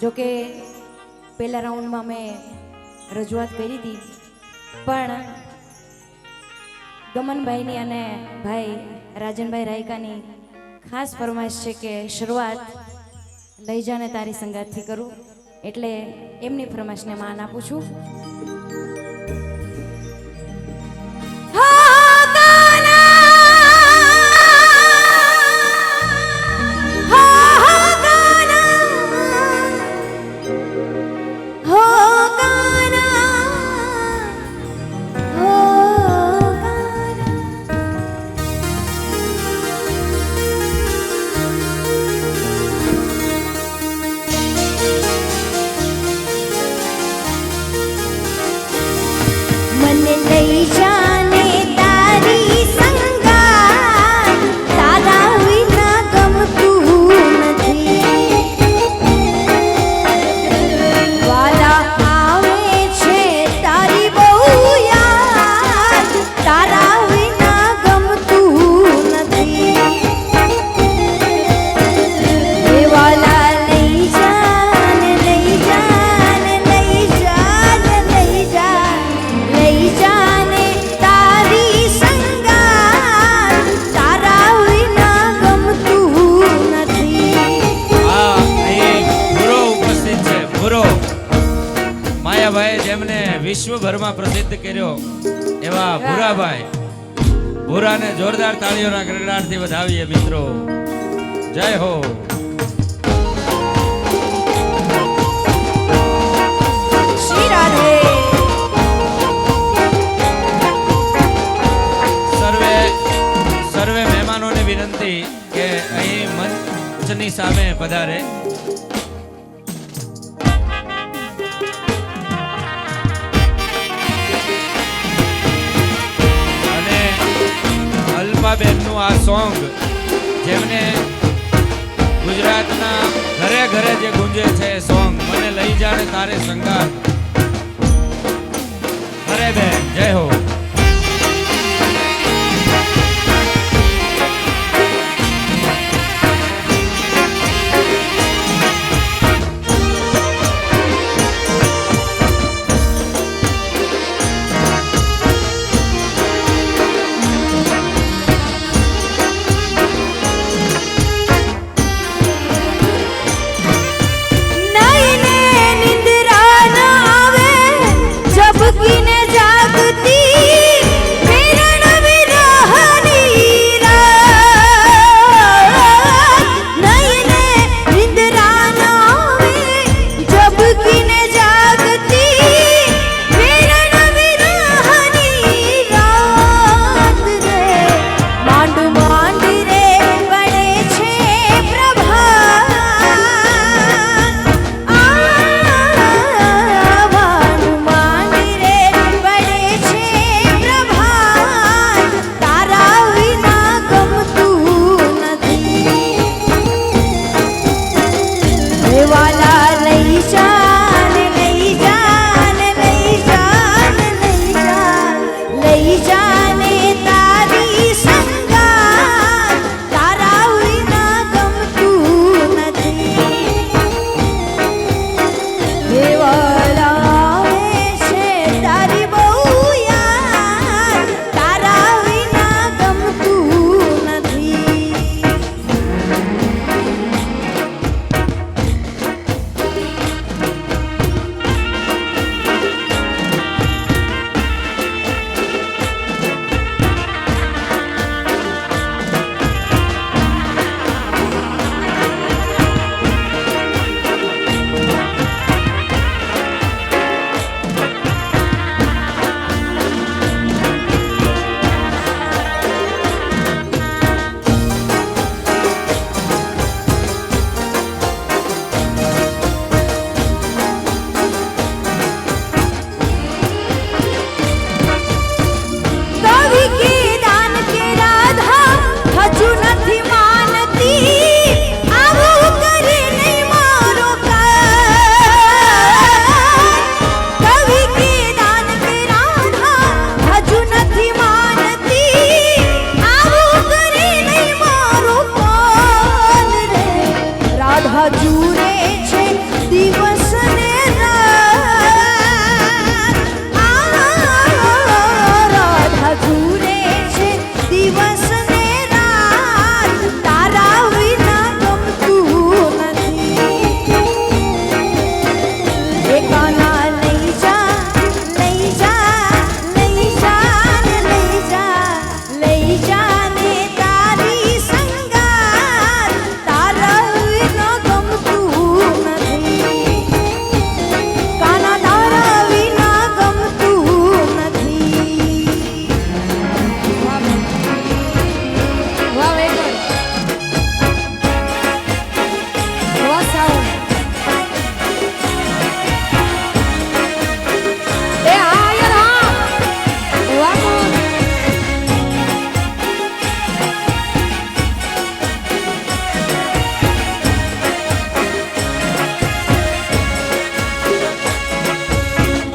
જોકે પહેલા રાઉન્ડમાં મેં રજૂઆત કરી હતી, પણ ગમનભાઈની અને ભાઈ રાજનભાઈ રાયકાની ખાસ ફરમાઈશ છે કે શરૂઆત લઈ જાને તારી સંગાતથી કરું, એટલે એમની ફરમાઈશને માન આપું છું. ઉપસ્થિત માયાભાઈ જેમને વિશ્વભરમાં પ્રસિદ્ધ કર્યો એવા ભૂરાભાઈ. ભૂરાને જોરદાર તાળીઓના ગરગડાટથી વધાવીએ મિત્રો. જય હો. સર્વે સર્વે મહેમાનોને વિનંતી કે અહીં મંચની સામે પધારે. અલ્પાબેનનું આ સોંગ, જેમને ગુજરાતના ઘરે ઘરે જે ગુંજે છે સોંગ, મને લઈ જાણે તારે સંગાત